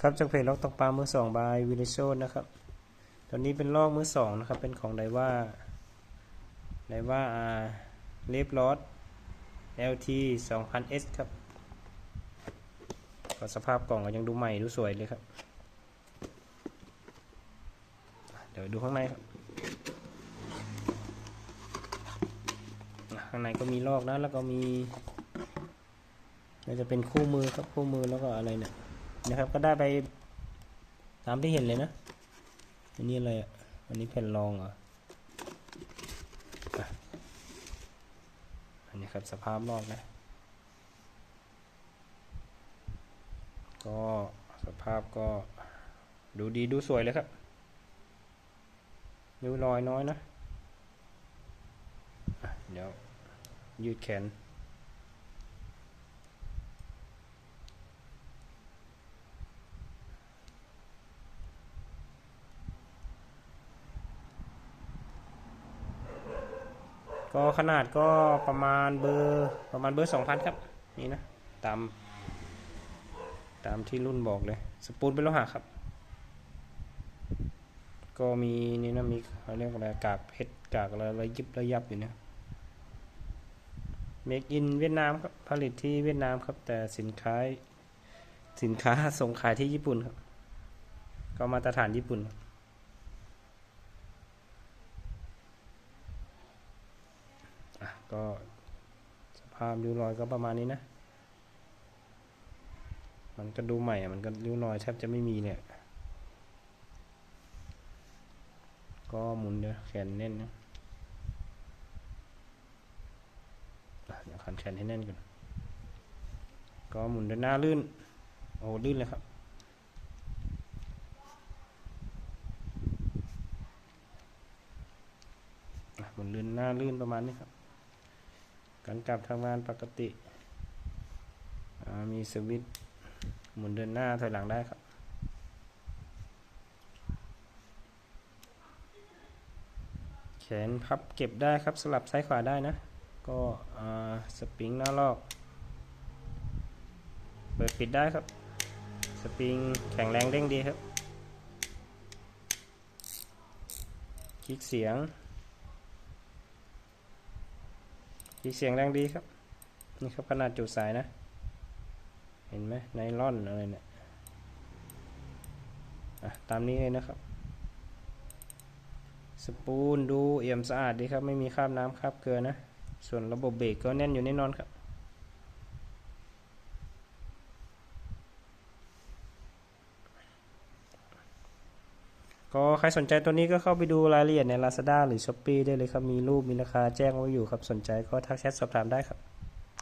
ครับจากเพจล็อกตกปลามือสองบายวิลโชนะครับตอนนี้เป็นลอกมือสองนะครับเป็นของไดว่าไดว่าอาเลฟลอส LT 2000S ครับก็สภาพกล่องก็ยังดูใหม่ดูสวยเลยครับ เดี๋ยวดูข้างในครับ ข้างในก็มีลอกนะแล้วก็มีน่าจะเป็นคู่มือครับคู่มือแล้วก็อะไรเนี่ย นะครับ ก็ได้ไปตามที่เห็นเลยนะอันนี้อะไรอะอันนี้แผ่นรองเหรออะอันนี้ครับสภาพลอกนะก็สภาพก็ดูดีดูสวยเลยครับริ้วรอยน้อยนะอะเดี๋ยวยืดแขน ก็ขนาดก็ประมาณเบอร์ประมาณเบอร์สองพันครับ นี่นะ ตาม ตามที่รุ่นบอกเลย สปูนเป็นโลหะครับ ก็มีนี่นะมีเขาเรียกอะไรกากเพชรกากอะไรระยิบระยับอยู่เนี่ย Make in เวียดนามครับ ผลิตที่เวียดนามครับ แต่สินค้าสินค้าส่งขายที่ญี่ปุ่นครับ ก็มาตรฐานญี่ปุ่นครับ อะ ก็สภาพริ้วรอยก็ประมาณนี้นะ มันก็ดูใหม่อะมันก็ริ้วรอยแทบจะไม่มีเนี่ยก็หมุนเดี๋ยวแขนแน่นนะอะเดี๋ยวขันแขนให้แน่นก่อนก็หมุนด้านหน้าลื่น โอ้ลื่นเลยครับ หมุนลื่นหน้าลื่นประมาณนี้ครับ การกลับทำงานปกติ มีสวิตช์หมุนเดินหน้าถอยหลังได้ครับแขนพับเก็บได้ครับสลับซ้ายขวาได้นะ ก็สปริงหน้าลอก เปิดปิดได้ครับ สปริงแข็งแรงเด้งดีครับ คลิกเสียง อีเสียงแรงดีครับ นี่ครับขนาดจุดสายนะ เห็นไหมไนล่อนอะไรเนี่ยตามนี้เลยนะครับ สปูนดูเอี่ยมสะอาดดีครับ ไม่มีคราบน้ำคราบเกลือนะ ส่วนระบบเบรกก็แน่นอยู่แน่นอนครับ ก็ใครสนใจตัวนี้ก็เข้าไปดูรายละเอียดใน Lazada หรือ Shopee ได้เลยครับ มีรูปมีราคาแจ้งไว้อยู่ครับ สนใจก็ทักแชทสอบถามได้ครับ